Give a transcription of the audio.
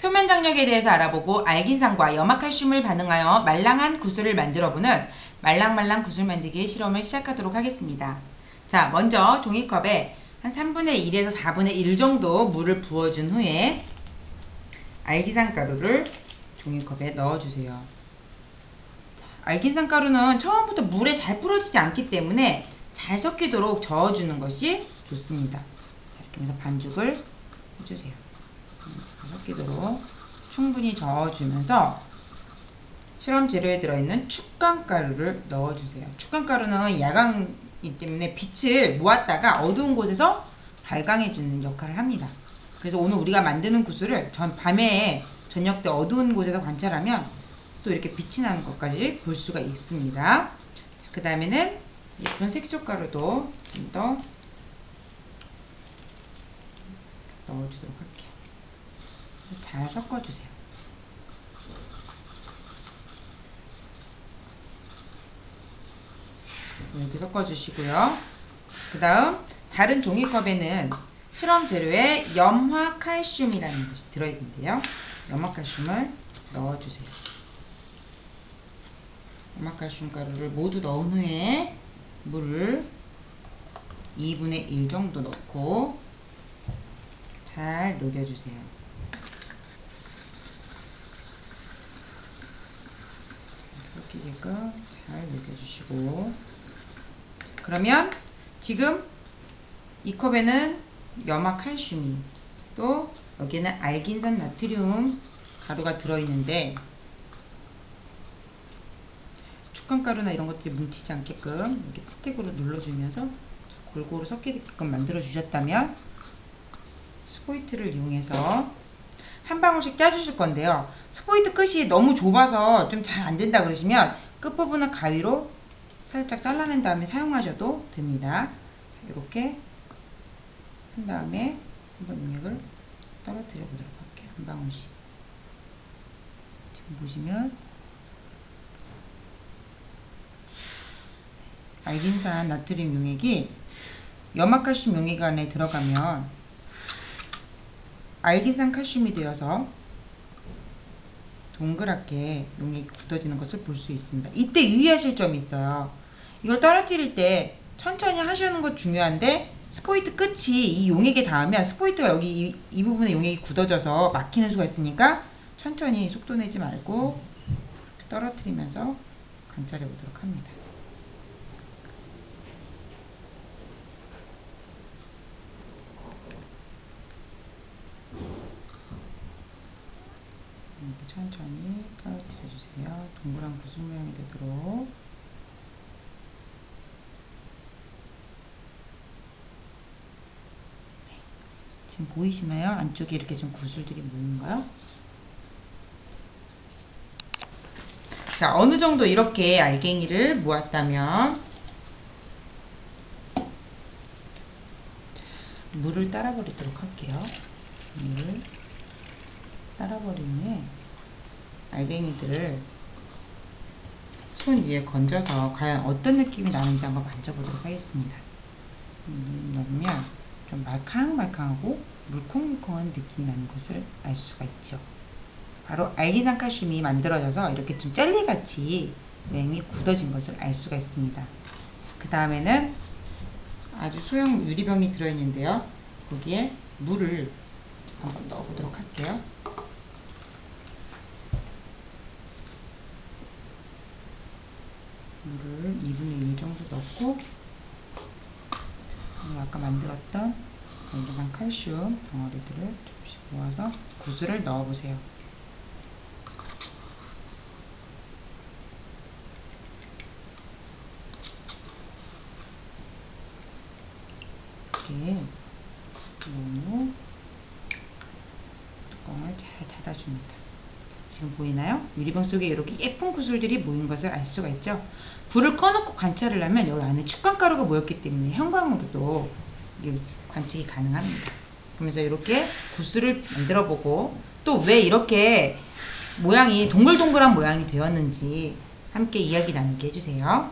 표면 장력에 대해서 알아보고 알긴산과 염화칼슘을 반응하여 말랑한 구슬을 만들어보는 말랑말랑 구슬 만들기 실험을 시작하도록 하겠습니다. 자, 먼저 종이컵에 한 3분의 1에서 4분의 1 정도 물을 부어준 후에 알기산 가루를 종이컵에 넣어주세요. 알긴산 가루는 처음부터 물에 잘 풀어지지 않기 때문에 잘 섞이도록 저어주는 것이 좋습니다. 자, 이렇게 해서 반죽을 해주세요. 섞이도록 충분히 저어주면서 실험 재료에 들어있는 축강가루를 넣어주세요. 축강가루는 야광이기 때문에 빛을 모았다가 어두운 곳에서 발광해주는 역할을 합니다. 그래서 오늘 우리가 만드는 구슬을 전 밤에 저녁 때 어두운 곳에서 관찰하면 또 이렇게 빛이 나는 것까지 볼 수가 있습니다. 그 다음에는 예쁜 색소가루도 좀 더 넣어주도록 할게요. 잘 섞어주세요. 이렇게 섞어주시고요. 그 다음 다른 종이컵에는 실험 재료에 염화 칼슘이라는 것이 들어있는데요. 염화 칼슘을 넣어주세요. 염화 칼슘 가루를 모두 넣은 후에 물을 2분의 1 정도 넣고 잘 녹여주세요. 섞이게끔 잘 녹여주시고. 그러면 지금 이 컵에는 염화 칼슘이 또 여기는 알긴산 나트륨 가루가 들어있는데 축간가루나 이런 것들이 뭉치지 않게끔 이렇게 스틱으로 눌러주면서 골고루 섞이게끔 만들어 주셨다면 스포이트를 이용해서 한 방울씩 짜주실 건데요. 스포이트 끝이 너무 좁아서 좀 잘 안 된다 그러시면 끝부분을 가위로 살짝 잘라낸 다음에 사용하셔도 됩니다. 이렇게 한 다음에 한번 용액을 떨어뜨려 보도록 할게요. 한 방울씩. 지금 보시면 알긴산 나트륨 용액이 염화칼슘 용액 안에 들어가면 알기산 칼슘이 되어서 동그랗게 용액이 굳어지는 것을 볼 수 있습니다. 이때 유의하실 점이 있어요. 이걸 떨어뜨릴 때 천천히 하시는 것 중요한데 스포이트 끝이 이 용액에 닿으면 스포이트가 여기 이, 이 부분에 용액이 굳어져서 막히는 수가 있으니까 천천히 속도 내지 말고 떨어뜨리면서 관찰해 보도록 합니다. 이렇게 천천히 떨어뜨려 주세요. 동그란 구슬 모양이 되도록. 네. 지금 보이시나요? 안쪽에 이렇게 좀 구슬들이 모이는가요? 자, 어느 정도 이렇게 알갱이를 모았다면 자, 물을 따라 버리도록 할게요. 물을 따라 버린 후에 알갱이들을 손 위에 건져서 과연 어떤 느낌이 나는지 한번 만져보도록 하겠습니다. 음, 넣으면 좀 말캉말캉하고 물컹물컹한 느낌이 나는 것을 알 수가 있죠. 바로 알기산 칼슘이 만들어져서 이렇게 좀 젤리같이 맹이 굳어진 것을 알 수가 있습니다. 그 다음에는 아주 소형 유리병이 들어있는데요. 거기에 물을 한번 넣어보도록 할게요. 물을 2분의 1 정도 넣고 아까 만들었던 알기산 칼슘 덩어리들을 조금씩 모아서 구슬을 넣어보세요. 이렇게 너무 뚜껑을 잘 닫아줍니다. 지금 보이나요? 유리병 속에 이렇게 예쁜 구슬들이 모인 것을 알 수가 있죠. 불을 꺼놓고 관찰을 하면 여기 안에 축광가루가 모였기 때문에 형광으로도 관측이 가능합니다. 그러면서 이렇게 구슬을 만들어 보고 또 왜 이렇게 모양이 동글동글한 모양이 되었는지 함께 이야기 나누게 해주세요.